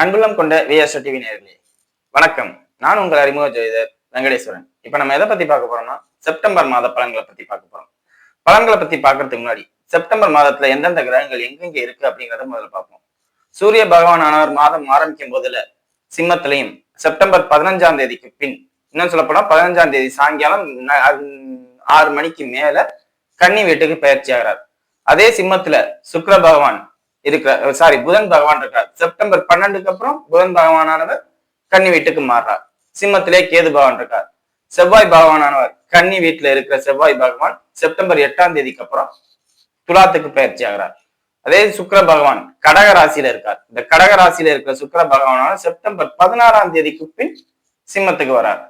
அன்புள்ளம் கொண்ட VSO TV நேர்களே வணக்கம். நான் உங்கள் அறிமுக ஜோதிடர் வெங்கடேஸ்வரன். இப்ப நம்ம எதை பத்தி பார்க்க போறோம்னா செப்டம்பர் மாத பலன்களை பத்தி பார்க்க போறோம். பலன்களை பத்தி பார்க்கறதுக்கு முன்னாடி செப்டம்பர் மாதத்துல எந்தெந்த கிரகங்கள் எங்கெங்க இருக்கு அப்படிங்கறத முதல்ல பார்ப்போம். சூரிய பகவான் ஆனவர் மாதம் ஆரம்பிக்கும் போதுல சிம்மத்திலையும் செப்டம்பர் பதினஞ்சாம் தேதிக்கு பின் இன்னும் சொல்ல போனா பதினஞ்சாம் தேதி சாயங்காலம் ஆறு மணிக்கு மேல கன்னி வீட்டுக்கு பயிற்சி ஆகிறார். அதே சிம்மத்துல சுக்கர பகவான் இருக்கிறார் சாரி புதன் பகவான் இருக்கார். செப்டம்பர் பன்னெண்டுக்கு அப்புறம் புதன் பகவானானவர் கன்னி வீட்டுக்கு மாறுறார். சிம்மத்திலே கேது பகவான் இருக்கார். செவ்வாய் பகவானானவர் கன்னி வீட்டுல இருக்கிற செவ்வாய் பகவான் செப்டம்பர் எட்டாம் தேதிக்கு அப்புறம் துலாத்துக்கு பயிற்சி ஆகிறார். அதே சுக்கிர பகவான் கடக ராசியில இருக்கார். இந்த கடக ராசியில இருக்கிற சுக்கர பகவானான செப்டம்பர் பதினாறாம் தேதிக்கு பின் சிம்மத்துக்கு வரார்.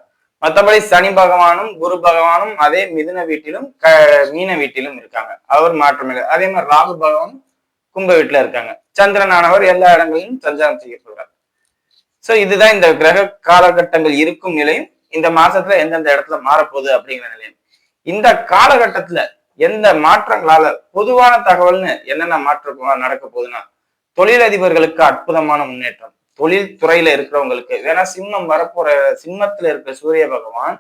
மற்றபடி சனி பகவானும் குரு பகவானும் அதே மிதுன வீட்டிலும் க மீன வீட்டிலும் இருக்காங்க. அவர் மாற்றமில்லை அதே மாதிரி ராகு பகவானும் கும்ப வீட்டுல இருக்காங்க. சந்திரனானவர் எல்லா இடங்களிலும் சஞ்சாரம் செய்ய சொல்றார். சோ இதுதான் இந்த கிரக காலகட்டங்கள் இருக்கும் நிலையும் இந்த மாசத்துல எந்தெந்த இடத்துல மாறப்போகுது அப்படிங்கிற நிலையம். இந்த காலகட்டத்துல எந்த மாற்றங்களால பொதுவான தகவல்னு என்னென்ன மாற்றம் நடக்க போகுதுன்னா தொழிலதிபர்களுக்கு அற்புதமான முன்னேற்றம். தொழில் துறையில இருக்கிறவங்களுக்கு வேணா சிம்மம் வரப்போற சிம்மத்துல இருக்க சூரிய பகவான்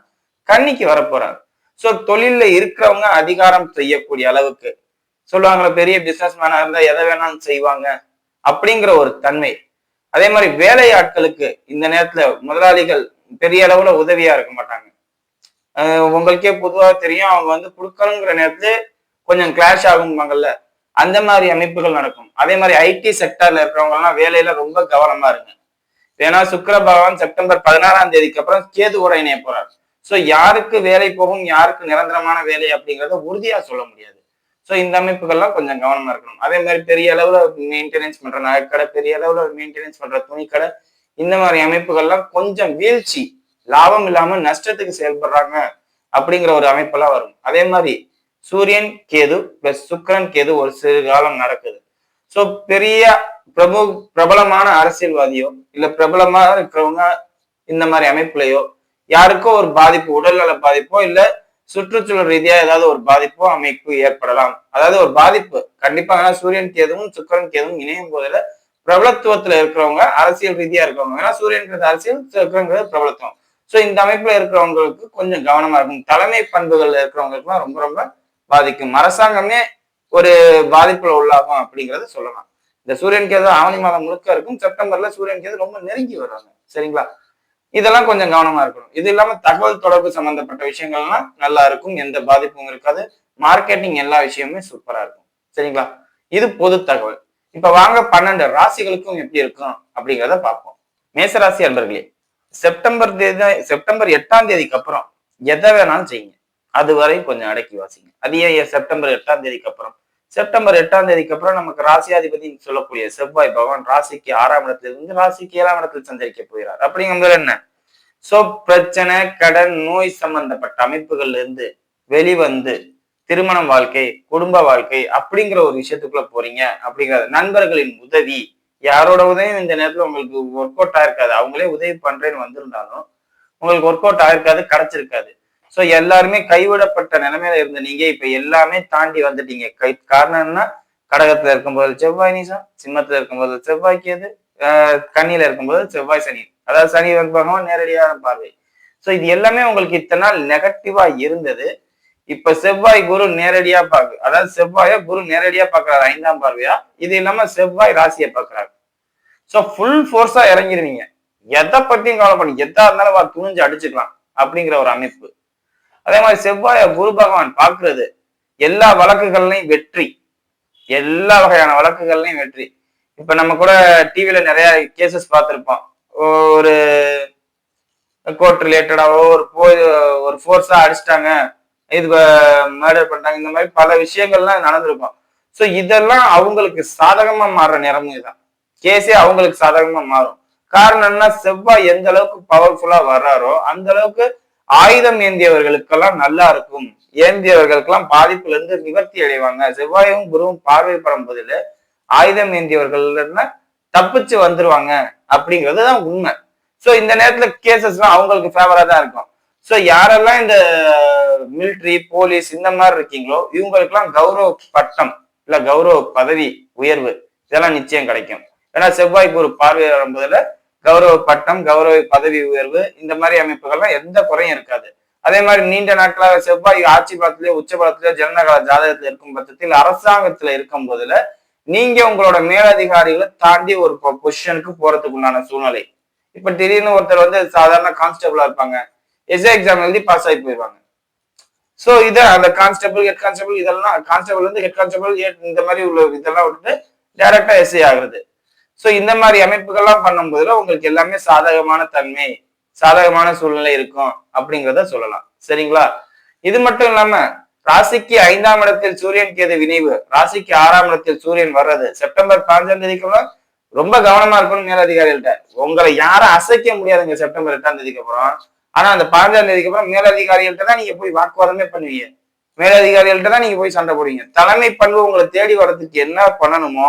கன்னிக்கு வரப்போறார். சோ தொழில்ல இருக்கிறவங்க அதிகாரம் செய்யக்கூடிய அளவுக்கு சொல்லுவாங்களே பெரிய பிசினஸ் மேனா இருந்தா எதை வேணாலும் செய்வாங்க அப்படிங்கிற ஒரு தன்மை. அதே மாதிரி வேலை ஆட்களுக்கு இந்த நேரத்துல முதலாளிகள் பெரிய அளவுல உதவியா இருக்க மாட்டாங்க. உங்களுக்கே பொதுவா தெரியும் அவங்க வந்து கொடுக்கணுங்கிற நேரத்துல கொஞ்சம் கிளாஷ் ஆகும்பாங்கல்ல அந்த மாதிரி அமைப்புகள் நடக்கும். அதே மாதிரி ஐடி செக்டர்ல இருக்கிறவங்கலாம் வேலையில ரொம்ப கவனமா இருங்க. ஏன்னா சுக்கர பகவான் செப்டம்பர் பதினாறாம் தேதிக்கு அப்புறம் கேது கூட இணைய போறார். ஸோ யாருக்கு வேலை போகும் யாருக்கு நிரந்தரமான வேலை அப்படிங்கிறத உறுதியா சொல்ல முடியாது. ஸோ இந்த அமைப்புகள்லாம் கொஞ்சம் கவனமா இருக்கணும். அதே மாதிரி பெரிய அளவுல மெயின்டெனன்ஸ் பண்ற நகைக்கடை பெரிய அளவுல மெயின்டெனன்ஸ் பண்ற துணிக்கடை இந்த மாதிரி அமைப்புகள்லாம் கொஞ்சம் வீழ்ச்சி லாபம் இல்லாம நஷ்டத்துக்கு செயல்படுறாங்க அப்படிங்கிற ஒரு அமைப்பெல்லாம் வரும். அதே மாதிரி சூரியன் கேது பிளஸ் சுக்கிரன் கேது ஒரு சிறு காலம் நடக்குது. ஸோ பெரிய பிரபு பிரபலமான அரசியல்வாதியோ இல்ல பிரபலமா இருக்கிறவங்க இந்த மாதிரி அமைப்புலையோ யாருக்கோ ஒரு பாதிப்பு உடல்நல பாதிப்போ இல்ல சுற்றுச்சூழல் ரீதியா ஏதாவது ஒரு பாதிப்போ அமைப்பு ஏற்படலாம். அதாவது ஒரு பாதிப்பு. கண்டிப்பா ஏன்னா சூரியன் கேதுவும் சுக்கரன் கேதுவும் இணையும் போதுல பிரபலத்துவத்துல இருக்கிறவங்க அரசியல் ரீதியா இருக்கிறவங்க. ஏன்னா சூரியன்கிறது அரசியல் சுக்கரங்கிறது பிரபலத்துவம். ஸோ இந்த அமைப்புல இருக்கிறவங்களுக்கு கொஞ்சம் கவனமா இருக்கும் தலைமை பண்புகள்ல இருக்கிறவங்களுக்குலாம் ரொம்ப ரொம்ப பாதிக்கும். அரசாங்கமே ஒரு பாதிப்புல உள்ளாகும் அப்படிங்கறத சொல்லலாம். இந்த சூரியன் கேது ஆவணி மாதம் முழுக்க இருக்கும். செப்டம்பர்ல சூரியன் கேது ரொம்ப நெருங்கி வருவாங்க சரிங்களா? இதெல்லாம் கொஞ்சம் கவனமா இருக்கணும். இது இல்லாம தகவல் தொடர்பு சம்பந்தப்பட்ட விஷயங்கள்லாம் நல்லா இருக்கும் எந்த பாதிப்பும் இருக்காது. மார்க்கெட்டிங் எல்லா விஷயமுமே சூப்பரா இருக்கும். சரிங்களா? இது பொது தகவல். இப்ப வாங்க பன்னெண்டு ராசிகளுக்கும் எப்படி இருக்கும் அப்படிங்கிறத பார்ப்போம். மேசராசி அன்பர்களே செப்டம்பர் தேதி செப்டம்பர் எட்டாம் தேதிக்கு அப்புறம் எதை வேணாலும் செய்யுங்க. அது வரை கொஞ்சம் அடக்கி வாசிங்க. அது ஏன் செப்டம்பர் எட்டாம் தேதிக்கு அப்புறம் செப்டம்பர் எட்டாம் தேதிக்கு அப்புறம் நமக்கு ராசியாதிபதி சொல்லக்கூடிய செவ்வாய் பகவான் ராசிக்கு ஆறாம் இடத்துல இருந்து ராசிக்கு ஏழாம் இடத்தில் சஞ்சரிக்க போகிறார். அப்படிங்கும்போது என்ன? சோ பிரச்சனை கடன் நோய் சம்பந்தப்பட்ட அமைப்புகள்ல இருந்து வெளிவந்து திருமணம் வாழ்க்கை குடும்ப வாழ்க்கை அப்படிங்கிற ஒரு விஷயத்துக்குள்ள போறீங்க. அப்படிங்கிறது நண்பர்களின் உதவி. யாரோட உதவியும் இந்த நேரத்துல உங்களுக்கு ஒர்க் அவுட் ஆயிருக்காது அவங்களே உதவி பண்றேன்னு வந்திருந்தாலும் உங்களுக்கு ஒர்க் அவுட் ஆயிருக்காது கிடைச்சிருக்காது. சோ எல்லாருமே கைவிடப்பட்ட நிலைமையில இருந்த நீங்க இப்ப எல்லாமே தாண்டி வந்துட்டீங்க. கை காரணம் கடகத்துல இருக்கும்போது செவ்வாய் நீசம் சிம்மத்துல இருக்கும்போது செவ்வாய் கேது கண்ணியில இருக்கும்போது செவ்வாய் சனி. அதாவது சனி பகவான் நேரடியான பார்வை. சோ இது எல்லாமே உங்களுக்கு இத்தனை நாள் நெகட்டிவா இருந்தது. இப்ப செவ்வாய் குரு நேரடியா பாக்கு அதாவது செவ்வாய குரு நேரடியா பாக்குறாரு ஐந்தாம் பார்வையா? இது இல்லாம செவ்வாய் ராசியை பாக்குறாரு சோ ஃபுல் ஃபோர்ஸா இறங்கிருவீங்க. எதை பத்தியும் கவலைப்படும் எதா இருந்தாலும் வா துணிஞ்சு அடிச்சுக்கலாம் அப்படிங்கிற ஒரு அமைப்பு. அதே மாதிரி செவ்வாய குரு பகவான் பார்க்கறது எல்லா வழக்குகள்லையும் வெற்றி. எல்லா வகையான வழக்குகள்லையும் வெற்றி. இப்ப நம்ம கூட டிவியில நிறைய கேசஸ் பார்த்துருப்போம். ஒரு கோர்ட் ரிலேட்டடாவோ ஒரு போய் ஒரு ஃபோர்ஸா அடிச்சிட்டாங்க இது மர்டர் பண்ணிட்டாங்க இந்த மாதிரி பல விஷயங்கள்லாம் நடந்திருக்கும். ஸோ இதெல்லாம் அவங்களுக்கு சாதகமா மாறுற நேரமும் இதுதான் கேஸே அவங்களுக்கு சாதகமா மாறும். காரணம் என்ன செவ்வாய் எந்த அளவுக்கு பவர்ஃபுல்லா வர்றாரோ அந்த அளவுக்கு ஆயுதம் ஏந்தியவர்களுக்கெல்லாம் நல்லா இருக்கும். ஏந்தியவர்களுக்கெல்லாம் பாதிப்புல இருந்து நிவர்த்தி அடைவாங்க. செவ்வாயும் குருவும் பார்வை படும் போதில் ஆயுதம் ஏந்தியவர்கள் தப்பிச்சு வந்துருவாங்க அப்படிங்கிறது தான் உண்மை. ஸோ இந்த நேரத்துல கேசஸ்லாம் அவங்களுக்கு ஃபேவரா தான் இருக்கும். ஸோ யாரெல்லாம் இந்த மிலிட்ரி போலீஸ் இந்த மாதிரி இருக்கீங்களோ இவங்களுக்கெல்லாம் கௌரவ பட்டம் இல்ல கௌரவ பதவி உயர்வு இதெல்லாம் நிச்சயம் கிடைக்கும். ஏன்னா செவ்வாய்க்கு ஒரு பார்வை வரும்போதுல கௌரவ பட்டம் கௌரவ பதவி உயர்வு இந்த மாதிரி அமைப்புகள்லாம் எந்த குறையும் இருக்காது. அதே மாதிரி நீண்ட நாட்களாக செவ்வாய் ஆட்சி பலத்திலேயோ உச்ச பலத்திலேயோ ஜனநகர ஜாதகத்துல இருக்கும் பட்சத்தில் அரசாங்கத்துல இருக்கும் போதுல நீங்க உங்களோட மேலதிகாரிகளை தாண்டி ஒரு பொசிஷனுக்கு போறதுக்கு உண்டான சூழ்நிலை. இப்ப திடீர்னு ஒருத்தர் வந்து சாதாரண கான்ஸ்டபிளா இருப்பாங்க. எஸ்ஏ எக்ஸாம் எழுதி பாஸ் ஆகி போயிடுவாங்க ஸோ இத அந்த கான்ஸ்டபிள் ஹெட் கான்ஸ்டபிள் இதெல்லாம் கான்ஸ்டபிள் வந்து ஹெட் கான்ஸ்டபிள் இந்த மாதிரி உள்ள இதெல்லாம் விட்டுட்டு டைரக்டா எஸ்ஏ ஆகுறது. ஸோ இந்த மாதிரி அமைப்புகள்லாம் பண்ணும்போதுல உங்களுக்கு எல்லாமே சாதகமான தன்மை சாதகமான சூழ்நிலை இருக்கும் அப்படிங்கிறத சொல்லலாம். சரிங்களா? இது மட்டும் இல்லாம ராசிக்கு ஐந்தாம் இடத்தில் சூரியன் கேது வினைவு ராசிக்கு ஆறாம் இடத்தில் சூரியன் வர்றது செப்டம்பர் பதினஞ்சாம் தேதிக்குள்ள ரொம்ப கவனமா இருக்கணும் மேலதிகாரிகள்ட்ட உங்களை யாரும் அசைக்க முடியாதுங்க செப்டம்பர் எட்டாம் தேதிக்கு அப்புறம் ஆனா அந்த பதினஞ்சாம் தேதிக்கு அப்புறம் மேலதிகாரிகள்ட்ட தான் நீங்க போய் வாக்குவாதமே பண்ணுவீங்க. மேலதிகாரிகள்ட்ட தான் நீங்க போய் சண்டை போடுவீங்க. தலைமை பண்பு உங்களை தேடி வர்றதுக்கு என்ன பண்ணணுமோ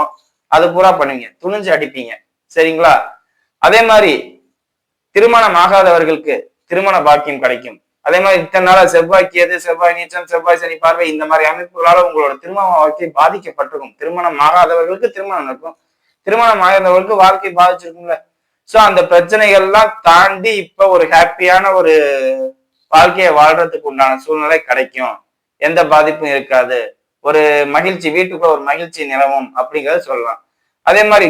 அது பூரா பண்ணுவீங்க. துணிஞ்சு அடிப்பீங்க. சரிங்களா? அதே மாதிரி திருமணம் ஆகாதவர்களுக்கு திருமண பாக்கியம் கிடைக்கும். அதே மாதிரி இத்தனை நாளா செவ்வாய்க்கு எது செவ்வாய் நீச்சம் செவ்வாய் சனி பார்வை இந்த மாதிரி அமைப்புகளால உங்களோட திருமண வாழ்க்கை பாதிக்கப்பட்டிருக்கும். திருமணம் ஆகாதவர்களுக்கு திருமணம் நடக்கும். திருமணம் ஆகாதவர்களுக்கு வாழ்க்கை பாதிச்சிருக்கும்ல. சோ அந்த பிரச்சனைகள்லாம் தாண்டி இப்ப ஒரு ஹாப்பியான ஒரு வாழ்க்கையை வாழ்றதுக்கு உண்டான சூழ்நிலை கிடைக்கும். எந்த பாதிப்பும் இருக்காது. ஒரு மகிழ்ச்சி வீட்டுக்குள்ள ஒரு மகிழ்ச்சி நிலவும் அப்படிங்கறத சொல்லலாம். அதே மாதிரி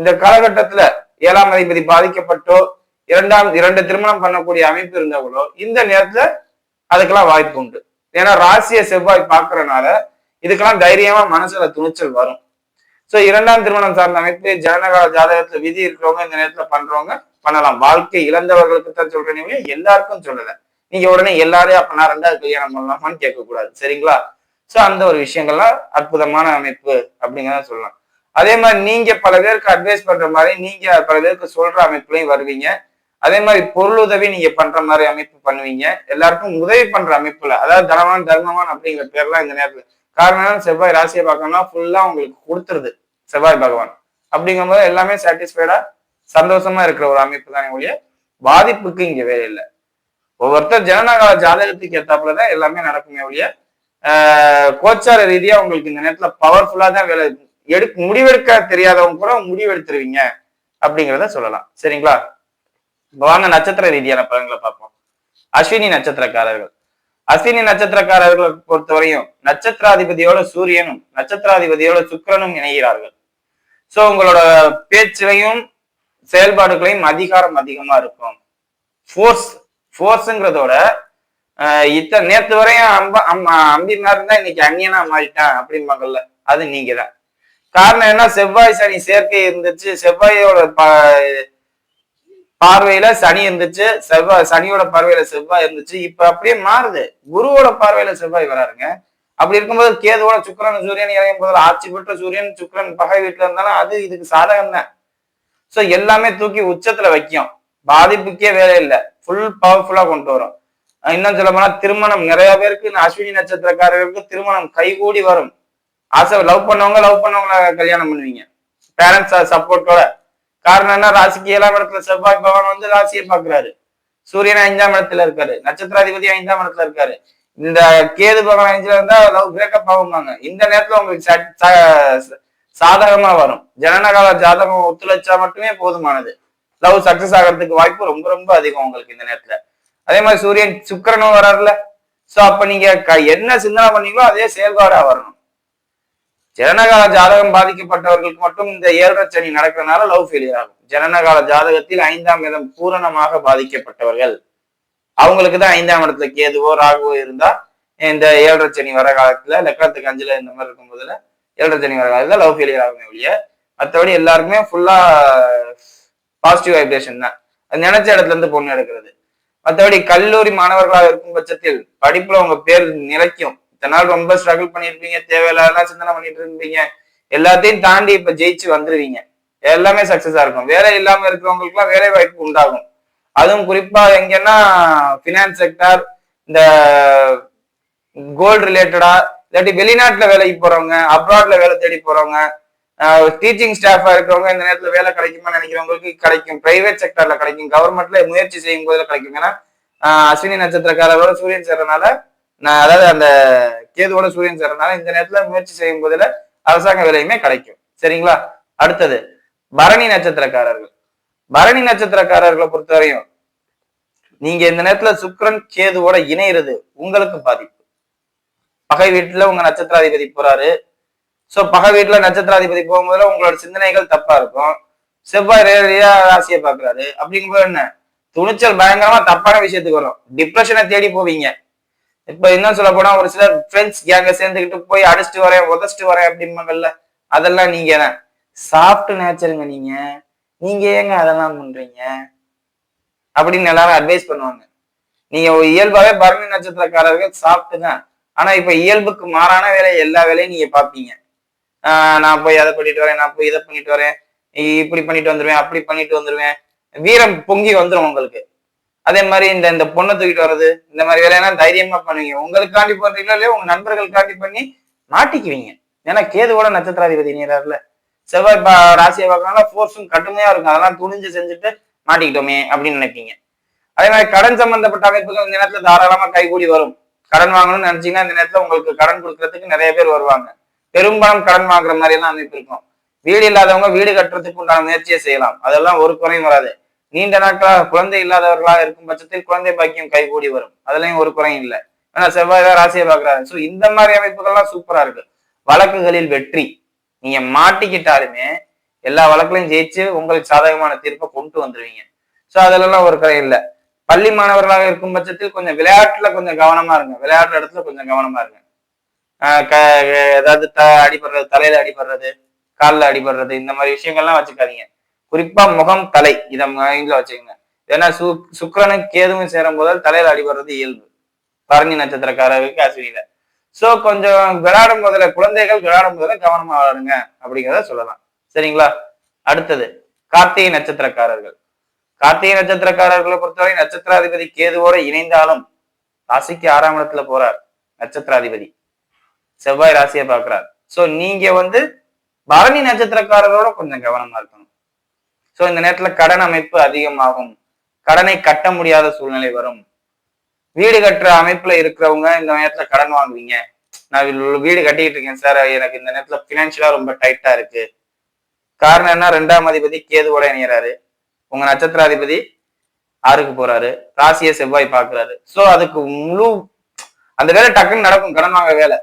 இந்த காலகட்டத்துல ஏழாம் அதிபதி பாதிக்கப்பட்டோ இரண்டாம் இரண்டு திருமணம் பண்ணக்கூடிய அமைப்பு இருந்தவங்களோ இந்த நேரத்துல அதுக்கெல்லாம் வாய்ப்பு உண்டு. ஏன்னா ராசிய செவ்வாய் பாக்குறதுனால இதுக்கெல்லாம் தைரியமா மனசுல துணிச்சல் வரும். சோ இரண்டாம் திருமணம் சார்ந்த அமைப்பு ஜனநகால ஜாதகத்துல விதி இருக்கிறவங்க இந்த நேரத்துல பண்றவங்க பண்ணலாம். வாழ்க்கை இழந்தவர்களுக்கு தான் சொல்றேன் எல்லாருக்கும் சொல்லல. நீங்க உடனே எல்லாரையும் அப்ப நான் ரெண்டாவது கல்யாணம் பண்ணலாமான்னு கேட்க கூடாது சரிங்களா? ஸோ அந்த ஒரு விஷயங்கள்லாம் அற்புதமான அமைப்பு அப்படிங்கிறத சொல்லலாம். அதே மாதிரி நீங்க பல பேருக்கு அட்வைஸ் பண்ற மாதிரி நீங்க பல பேருக்கு சொல்ற அமைப்புலையும் வருவீங்க. அதே மாதிரி பொருளுதவி நீங்க பண்ற மாதிரி அமைப்பு பண்ணுவீங்க. எல்லாருக்கும் உதவி பண்ற அமைப்புல அதாவது தனவான் தர்மவான் அப்படிங்கிற பேர்லாம் இந்த நேரத்துல. காரணம் செவ்வாய் ராசியை பார்க்கணும்னா ஃபுல்லா உங்களுக்கு கொடுத்துருது செவ்வாய் பகவான். அப்படிங்கும்போது எல்லாமே சாட்டிஸ்ஃபைடா சந்தோஷமா இருக்கிற ஒரு அமைப்பு தானே ஒழிய பாதிப்புக்கு இங்க வேலை இல்லை. ஒவ்வொருத்தர் ஜனநாயக ஜாதகத்துக்கு ஏத்தாப்புலதான் எல்லாமே நடக்குமே ஒழிய கோச்சார ரீதியா உங்களுக்கு இந்த நேரத்துல பவர்ஃபுல்லா தான் வேலை எடு முடிவெடுக்க தெரியாதவங்க கூட முடிவெடுத்துருவீங்க அப்படிங்கிறத சொல்லலாம். சரிங்களா? வாங்க நட்சத்திர ரீதியான பலன்களை பார்ப்போம். அஸ்வினி நட்சத்திரக்காரர்கள். அஸ்வினி நட்சத்திரக்காரர்களை பொறுத்தவரையும் நட்சத்திராதிபதியோட சூரியனும் நட்சத்திராதிபதியோட சுக்கிரனும் இணைகிறார்கள். சோ உங்களோட பேச்சிலையும் செயல்பாடுகளையும் அதிகாரம் அதிகமா இருக்கும். ஃபோர்ஸ் ஃபோர்ஸுங்கிறதோட இத்தனை நேத்து வரையும் அம்ப அம்மா அம்பி மாதிரி இருந்தா இன்னைக்கு அந்நியனா மாறிட்டான் அப்படிம்பாங்கல்ல அது நீங்க தான் காரணம் என்ன? செவ்வாய் சனி சேர்க்கை இருந்துச்சு. செவ்வாயோட ப- பார்வையில சனி இருந்துச்சு. செவ்வாய் சனியோட பார்வையில செவ்வாய் இருந்துச்சு. இப்ப அப்படியே மாறுது. குருவோட பார்வையில செவ்வாய் வராருங்க. அப்படி இருக்கும்போது கேதுவோட சுக்கிரன் சூரியன் இறங்கும் போது ஆட்சி பெற்ற சூரியன் சுக்கரன் பகை வீட்டுல இருந்தாலும் அது இதுக்கு சாதகம் தான். சோ எல்லாமே தூக்கி உச்சத்துல வைக்கும். பாதிப்புக்கே வேலை இல்லை. ஃபுல் பவர்ஃபுல்லா கொண்டு வரும். இன்னும் சொல்ல போனா திருமணம். நிறைய பேருக்கு இந்த அஸ்வினி நட்சத்திரக்காரர்களுக்கு திருமணம் கைகூடி வரும். ஆசை லவ் பண்ணவங்க லவ் பண்ணவங்கள கல்யாணம் பண்ணுவீங்க. பேரண்ட்ஸ் சப்போர்ட்டோட காரணம் என்ன? ராசிக்கு ஏழாம் இடத்துல செவ்வாய் பகவான் வந்து ராசியை பாக்குறாரு சூரியன் ஐந்தாம் இடத்துல இருக்காரு. நட்சத்திராதிபதி ஐந்தாம் இடத்துல இருக்காரு. இந்த கேது பகவான் அஞ்சுல இருந்தா லவ் பிரேக்கப் ஆகும்பாங்க. இந்த நேரத்துல உங்களுக்கு ச- சாதகமா வரும். ஜனனகால ஜாதகம் ஒத்துழைச்சா மட்டுமே போதுமானது. லவ் சக்சஸ் ஆகிறதுக்கு வாய்ப்பு ரொம்ப ரொம்ப அதிகம் உங்களுக்கு இந்த நேரத்துல. அதே மாதிரி சூரியன் சுக்கிரனும் வராருல சோ அப்ப நீங்க க- என்ன சிந்தனை பண்ணீங்களோ அதே செயல்பாடா வரணும். ஜனனகால ஜாதகம் பாதிக்கப்பட்டவர்களுக்கு மட்டும் இந்த ஏழரை சனி நடக்கிறதுனால லவ் ஃபெயிலியர் ஆகும். ஜனனகால ஜாதகத்தில் ஐந்தாம் இடம் பூரணமாக பாதிக்கப்பட்டவர்கள். அவங்களுக்கு தான் ஐந்தாம் இடத்துல கேதுவோ ராகுவோ இருந்தா இந்த ஏழரை சனி வர காலத்துல லக்கணத்துக்கு அஞ்சுல இந்த மாதிரி இருக்கும் போதுல ஏழரை சனி வர காலத்துல லவ் ஃபெயிலியர் ஆகுமே ஒழிய மற்றபடி எல்லாருக்குமே ஃபுல்லா பாசிட்டிவ் வைப்ரேஷன் தான். அது நினைச்ச இடத்துல இருந்து பொண்ணு எடுக்கிறது. மற்றபடி கல்லூரி மாணவர்களாக இருக்கும் பட்சத்தில் படிப்புல உங்க பேர் நிலைக்கும். இத்தனை நாள் ரொம்ப ஸ்ட்ரகிள் பண்ணிருப்பீங்க தேவையில்லாத சிந்தனை பண்ணிட்டு இருப்பீங்க. எல்லாத்தையும் தாண்டி இப்ப ஜெயிச்சு வந்துருவீங்க. எல்லாமே சக்சஸா இருக்கும். வேலை இல்லாம இருக்கிறவங்களுக்கு எல்லாம் வேலை வாய்ப்பு உண்டாகும். அதுவும் குறிப்பா எங்கன்னா பினான்ஸ் செக்டார் இந்த கோல்டு ரிலேட்டடா இல்லாட்டி வெளிநாட்டுல வேலைக்கு போறவங்க அப்ராட்ல வேலை தேடி போறவங்க டீச்சிங் ஸ்டாஃபா இருக்கிறவங்க இந்த நேரத்துல வேலை கிடைக்குமா நினைக்கிறவங்களுக்கு கிடைக்கும். பிரைவேட் செக்டர்ல கிடைக்கும். கவர்மெண்ட்ல முயற்சி செய்யும் போதுல கிடைக்கும். ஏன்னா ஆஹ் அஸ்வினி நட்சத்திரக்காரரோட சூரியன் சேர்றதுனால நான் அதாவது அந்த கேதுவோட சூரியன் சேர்றதுனால இந்த நேரத்துல முயற்சி செய்யும் போதுல அரசாங்க வேலையுமே கிடைக்கும். சரிங்களா? அடுத்தது பரணி நட்சத்திரக்காரர்கள். பரணி நட்சத்திரக்காரர்களை பொறுத்தவரையும் நீங்க இந்த நேரத்துல சுக்ரன் கேதுவோட இணையிறது உங்களுக்கு பாதிப்பு. பகை வீட்டுல உங்க நட்சத்திராதிபதி போறாரு. சோ பக வீட்டுல நட்சத்திராதிபதி போகும்போது உங்களோட சிந்தனைகள் தப்பா இருக்கும். செவ்வாய் ரேடியா ராசியை பாக்குறாரு அப்படிங்கும்போது என்ன? துணிச்சல் பயங்கரமா தப்பான விஷயத்துக்கு வரும். டிப்ரெஷனை தேடி போவீங்க. இப்ப என்ன சொல்ல போனா ஒரு சிலர் ஃப்ரெண்ட்ஸ் கேங்க சேர்ந்துக்கிட்டு போய் அடிச்சுட்டு வரேன் உதச்சிட்டு வரேன் அப்படிம்பாங்கல்ல அதெல்லாம் நீங்க என்ன? சாஃப்ட் நேச்சருங்க நீங்க. நீங்க ஏங்க அதெல்லாம் பண்றீங்க? அப்படின்னு எல்லாரும் அட்வைஸ் பண்ணுவாங்க. நீங்க இயல்பாவே பரணி நட்சத்திரக்காரர்கள் சாப்பிட்டு தான். ஆனா இப்ப இயல்புக்கு மாறான வேலை எல்லா வேலையும் நீங்க பாப்பீங்க நான் போய் அதை பண்ணிட்டு வரேன் நான் போய் இதை பண்ணிட்டு வரேன். இப்படி பண்ணிட்டு வந்துருவேன் அப்படி பண்ணிட்டு வந்துருவேன். வீரம் பொங்கி வந்துடும் உங்களுக்கு. அதே மாதிரி இந்த இந்த பொண்ணை தூக்கிட்டு வர்றது இந்த மாதிரி வேலையெல்லாம் தைரியமா பண்ணுவீங்க. உங்களுக்காண்டி பண்றீங்களோ இல்லையோ உங்க நண்பர்களுக்காண்டி பண்ணி மாட்டிக்குவீங்க. ஏன்னா கேதுவோட நட்சத்திராதிபதி நீரார்ல. செவ்வாய் பா ராசியை பார்க்கறதுனால ஃபோர்ஸும் கடுமையா இருக்கும். அதெல்லாம் துணிஞ்சு செஞ்சுட்டு மாட்டிக்கிட்டோமே அப்படின்னு நினைப்பீங்க. அதே மாதிரி கடன் சம்பந்தப்பட்ட அமைப்புகள் இந்த நேரத்துல தாராளமா கைகூடி வரும். கடன் வாங்கணும்னு நினைச்சீங்கன்னா இந்த நேரத்துல உங்களுக்கு கடன் கொடுக்கறதுக்கு நிறைய பேர் வருவாங்க. பெரும்பாலும் கடன் வாங்குற மாதிரி எல்லாம் அமைப்பு இருக்கும் வீடு இல்லாதவங்க வீடு கட்டுறதுக்கு உண்டான முயற்சியை செய்யலாம். அதெல்லாம் ஒரு குறையும் வராது. நீண்ட நாட்களாக குழந்தை இல்லாதவர்களாக இருக்கும் பட்சத்தில் குழந்தை பாக்கியம் கைகூடி வரும். அதுலயும் ஒரு குறையும் இல்லை. ஆனா செவ்வாய் தான் ராசியை பாக்குறாரு சோ இந்த மாதிரி அமைப்புகள்லாம் சூப்பரா இருக்கு. வழக்குகளில் வெற்றி. நீங்க மாட்டிக்கிட்டாலுமே எல்லா வழக்குலையும் ஜெயிச்சு உங்களுக்கு சாதகமான தீர்ப்பை கொண்டு வந்துருவீங்க. சோ அதுலலாம் ஒரு குறை இல்லை. பள்ளி மாணவர்களாக இருக்கும் பட்சத்தில் கொஞ்சம் விளையாட்டுல கொஞ்சம் கவனமா இருங்க. விளையாட்டு இடத்துல கொஞ்சம் கவனமா இருங்க. ஏதாவது த அடிபடுறது தலையில அடிபடுறது காலில் அடிபடுறது இந்த மாதிரி விஷயங்கள்லாம் வச்சுக்காதீங்க. குறிப்பா முகம் தலை இதை மைண்ட்ல வச்சுக்கோங்க. ஏன்னா சு சுக்கிரனும் கேதுவும் சேரும் போதால் தலையில அடிபடுறது இயல்பு. பரணி நட்சத்திரக்காரருக்கு அஸ்வினில சோ கொஞ்சம் விளையாடும் போதுல குழந்தைகள் விளையாடும் போதுல கவனமா விளையாடுங்க அப்படிங்கிறத சொல்லலாம். சரிங்களா? அடுத்தது கார்த்திகை நட்சத்திரக்காரர்கள். கார்த்திகை நட்சத்திரக்காரர்களை பொறுத்தவரை நட்சத்திராதிபதி கேதுவோட இணைந்தாலும் ராசிக்கு ஆறாம் இடத்துல போறார் நட்சத்திராதிபதி. செவ்வாய் ராசியை பார்க்கிறார். சோ நீங்க வந்து பரணி நட்சத்திரக்காரரோட கொஞ்சம் கவனமா இருக்கணும். சோ இந்த நேரத்துல கடன் அமைப்பு அதிகமாகும். கடனை கட்ட முடியாத சூழ்நிலை வரும். வீடு கட்டுற அமைப்புல இருக்கிறவங்க இந்த நேரத்துல கடன் வாங்குவீங்க. நான் வீடு கட்டிட்டு இருக்கேன் சார். எனக்கு இந்த நேரத்துல பினான்சியலா ரொம்ப டைட்டா இருக்கு. காரணம் என்ன? ரெண்டாம் அதிபதி கேதுவோட இணையறாரு. உங்க நட்சத்திராதிபதி ஆறுக்கு போறாரு. ராசியை செவ்வாய் பாக்குறாரு சோ அதுக்கு முழு அந்த வேலை டக்குன்னு நடக்கும். கடன் வாங்க வேலை.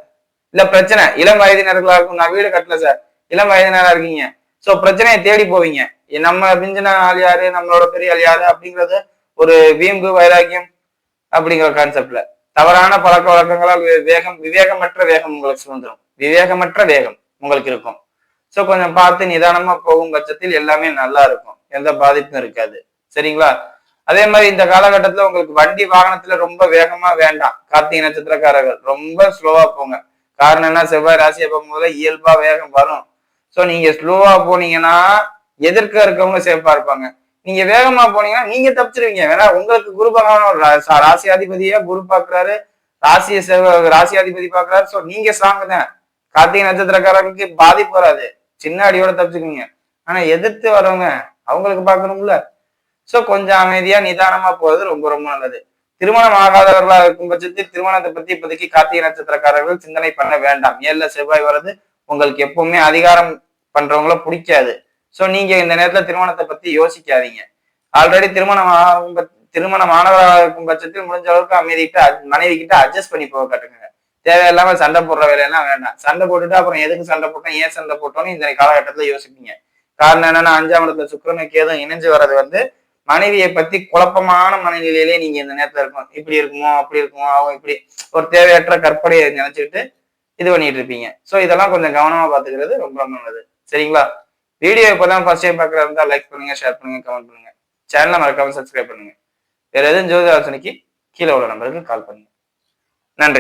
இல்ல பிரச்சனை. இளம் வயதினர்களா இருக்கும். நான் வீடு கட்டல சார் இளம் வயதினரா இருக்கீங்க. சோ பிரச்சனையை தேடி போவீங்க. நம்ம பிஞ்சின ஆள் யாரு? நம்மளோட பெரிய ஆள் யாரு? அப்படிங்கறது ஒரு வீம்பு வைராக்கியம் அப்படிங்கிற கான்செப்ட்ல தவறான பழக்க வழக்கங்களால் வேகம் விவேகமற்ற வேகம் உங்களுக்கு சுதந்திரம். விவேகமற்ற வேகம் உங்களுக்கு இருக்கும். சோ கொஞ்சம் பார்த்து நிதானமா போகும் பட்சத்தில் எல்லாமே நல்லா இருக்கும். எந்த பாதிப்பும் இருக்காது. சரிங்களா? அதே மாதிரி இந்த காலகட்டத்துல உங்களுக்கு வண்டி வாகனத்துல ரொம்ப வேகமா வேண்டாம். கார்த்திகை நட்சத்திரக்காரர்கள் ரொம்ப ஸ்லோவா போங்க. காரணம் என்ன? செவ்வாய் ராசியை பார்க்கும்போது இயல்பா வேகம் வரும். ஸோ நீங்க ஸ்லோவா போனீங்கன்னா எதிர்க்க இருக்கவங்க சேஃபா இருப்பாங்க. நீங்க வேகமா போனீங்கன்னா நீங்க தப்பிச்சிருவீங்க. வேணா உங்களுக்கு குரு பகவான் ராசியாதிபதியா குரு பாக்குறாரு. ராசிய செவ்வ ராசியாதிபதி பாக்குறாரு. ஸோ நீங்க ஸ்ட்ராங் தான். கார்த்திகை நட்சத்திரக்காரர்களுக்கு பாதிப்பு வராது. சின்ன அடியோட தப்பிச்சுக்குவீங்க. ஆனா எதிர்த்து வரவங்க அவங்களுக்கு பார்க்கணும்ல ஸோ கொஞ்சம் அமைதியா நிதானமா போறது ரொம்ப ரொம்ப நல்லது. திருமணம் ஆகாதவர்களா இருக்கும் பட்சத்தில் திருமணத்தை பத்தி இப்போதைக்கு கார்த்திகை நட்சத்திரக்காரர்கள் சிந்தனை பண்ண வேண்டாம். ஏழுல செவ்வாய் வர்றது உங்களுக்கு எப்பவுமே அதிகாரம் பண்றவங்கள பிடிக்காது. ஸோ நீங்க இந்த நேரத்துல திருமணத்தை பத்தி யோசிக்காதீங்க. ஆல்ரெடி திருமணம் ஆகும் திருமணம் ஆனவராக இருக்கும் பட்சத்தில் முடிஞ்ச அளவுக்கு அமைதிக்கிட்ட மனைவி கிட்ட அட்ஜஸ்ட் பண்ணி போக கட்டுங்க. தேவையில்லாம சண்டை போடுற வேலையெல்லாம் வேண்டாம். சண்டை போட்டுட்டு அப்புறம் எதுக்கு சண்டை போட்டோம் ஏன் சண்டை போட்டோம்னு இந்த காலகட்டத்துல யோசிப்பீங்க. காரணம் என்னன்னா அஞ்சாம் இடத்துல சுக்கரனுக்கு ஏதும் இணைஞ்சு வர்றது வந்து மனைவியை பத்தி குழப்பமான மனநிலையிலே நீங்க இந்த நேரத்துல இருக்கும் இப்படி இருக்குமோ அப்படி இருக்குமோ அவங்க இப்படி ஒரு தேவையற்ற கற்பனையை நினைச்சுக்கிட்டு இது பண்ணிட்டு இருப்பீங்க. ஸோ இதெல்லாம் கொஞ்சம் கவனமா பாத்துக்கிறது ரொம்ப ரொம்ப நல்லது. சரிங்களா? வீடியோ இப்போதான் ஃபர்ஸ்ட் டைம் பாக்குறதா இருந்தால் லைக் பண்ணுங்க ஷேர் பண்ணுங்க கமெண்ட் பண்ணுங்க. சேனலை மறக்காம சப்ஸ்கிரைப் பண்ணுங்க. வேற எதுவும் ஜோதி ஆலோசனைக்கு கீழே உள்ள நம்பருக்கு கால் பண்ணுங்க. நன்றி.